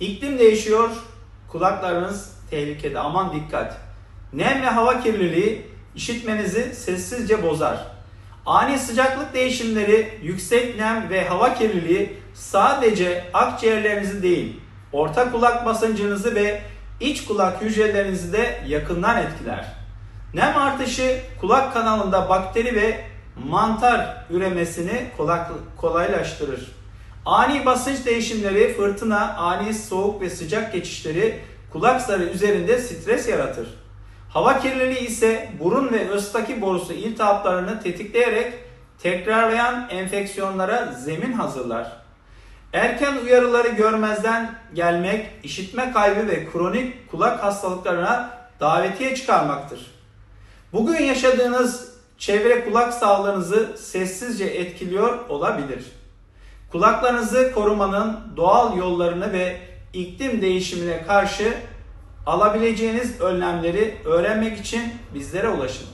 İklim değişiyor, kulaklarınız tehlikede. Aman dikkat. Nem ve hava kirliliği işitmenizi sessizce bozar. Ani sıcaklık değişimleri, yüksek nem ve hava kirliliği sadece akciğerlerinizi değil, orta kulak basıncınızı ve iç kulak hücrelerinizi de yakından etkiler. Nem artışı kulak kanalında bakteri ve mantar üremesini kolaylaştırır. Ani basınç değişimleri, fırtına, ani soğuk ve sıcak geçişleri kulak zarı üzerinde stres yaratır. Hava kirliliği ise burun ve östaki borusu iltihaplarını tetikleyerek tekrarlayan enfeksiyonlara zemin hazırlar. Erken uyarıları görmezden gelmek, işitme kaybı ve kronik kulak hastalıklarına davetiye çıkarmaktır. Bugün yaşadığınız çevre kulak sağlığınızı sessizce etkiliyor olabilir. Kulaklarınızı korumanın doğal yollarını ve iklim değişimine karşı alabileceğiniz önlemleri öğrenmek için bizlere ulaşın.